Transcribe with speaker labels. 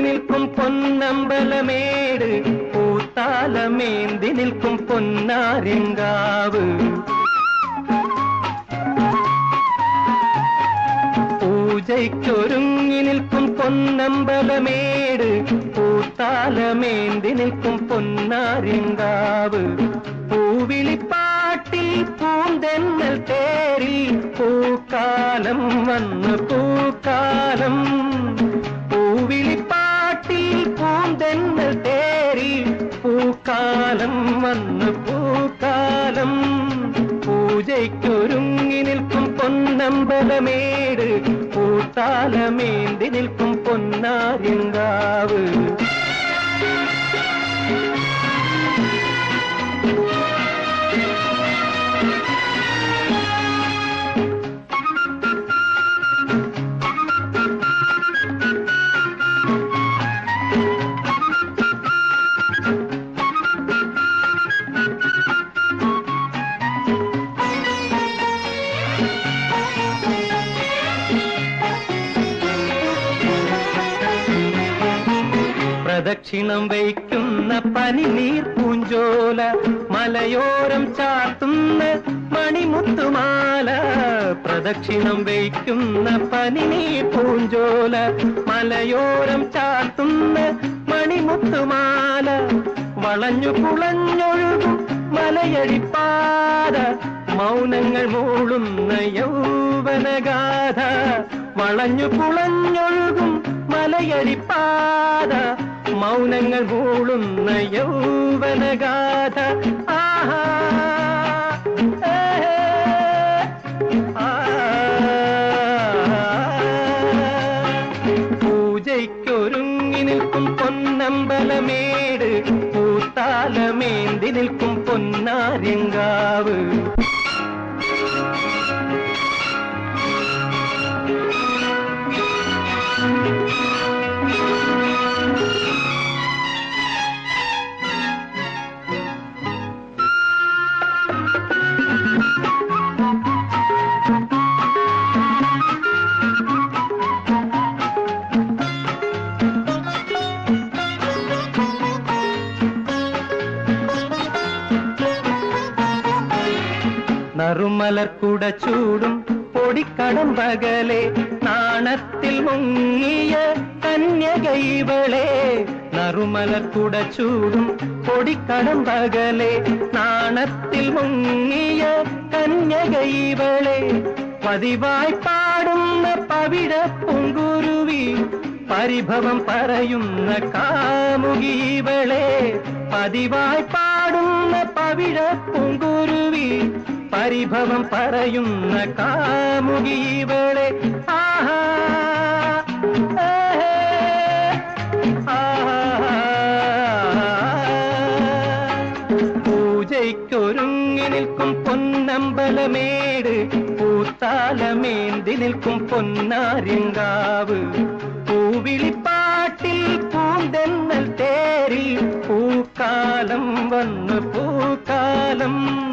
Speaker 1: நிற்கும் பொன்னம்பலமேடு பூத்தாலமேந்தி நிற்கும் பொன்னாரெங்காவு പൂജയ്ക്കൊരുങ്ങി നിൽക്കും പൊന്നമ്പലമേട് പൂത്താലമേന്തി നിൽക്കും പൊന്നാരിങ്കാവ് പൂവിളിപ്പാട്ടിൽ പൂന്തെന്നൽ തേറി പൂക്കാലം വന്ന് പൂക്കാലം പൂക്കാലം വന്ന് പൂക്കാലം. പൂജയ്ക്കൊരുങ്ങി നിൽക്കും പൊന്നമ്പലമേട്. പൂത്താലമേന്തി നിൽക്കും പൊന്നാര്യങ്കാവ്. പ്രദക്ഷിണം വയ്ക്കുന്ന പനിനീർ പൂഞ്ചോല മലയോരം ചാർത്തുന്ന മണിമുത്തുമാല. പ്രദക്ഷിണം വയ്ക്കുന്ന പനിനീർ പൂഞ്ചോല മലയോരം ചാർത്തുന്ന മണിമുത്തുമാല. വളഞ്ഞു കുളഞ്ഞൊഴുകും മലയഴിപ്പാത മൗനങ്ങൾ മൂളുന്ന യൗവനഗാഥ. വളഞ്ഞു കുളഞ്ഞൊഴുകും മലയടിപ്പാത മൗനങ്ങൾ മൂളുന്ന യൗവനഗാഥ. ആഹാ. പൂജയ്ക്കൊരുങ്ങി നിൽക്കും പൊന്നമ്പലമേട്. പൂത്താലമേന്തി നിൽക്കും പൊന്നാര്യങ്കാവ്. നറുമലർക്കുട ചൂടും പൊടിക്കടം പകലെ നാണത്തിൽ മുങ്ങിയ കന്യകൈവളെ നറുമലർക്കുട ചൂടും പൊടിക്കടം പകലെ നാണത്തിൽ മുങ്ങിയ കന്യകൈവളെ. പതിവായി പാടുന്ന പവിഴ പൂങ്കുരുവി പരിഭവം പറയുന്ന കാമുകീവളെ. പതിവായി പാടുന്ന പവിഴ പൂങ്കുരുവി പരിഭവം പറയുന്ന കാമുകീവളെ ആഹാ. ഏഹേ, ആഹാ. പൂജയ്ക്കൊരുങ്ങി നിൽക്കും പൊന്നമ്പലമേട്. പൂത്താലമേന്തി നിൽക്കും പൊന്നാര്യങ്കാവ്. പൂവിളിപ്പാട്ടിൽ പൂന്തെന്നൽ തേരിൽ പൂക്കാലം വന്ന് പൂക്കാലം.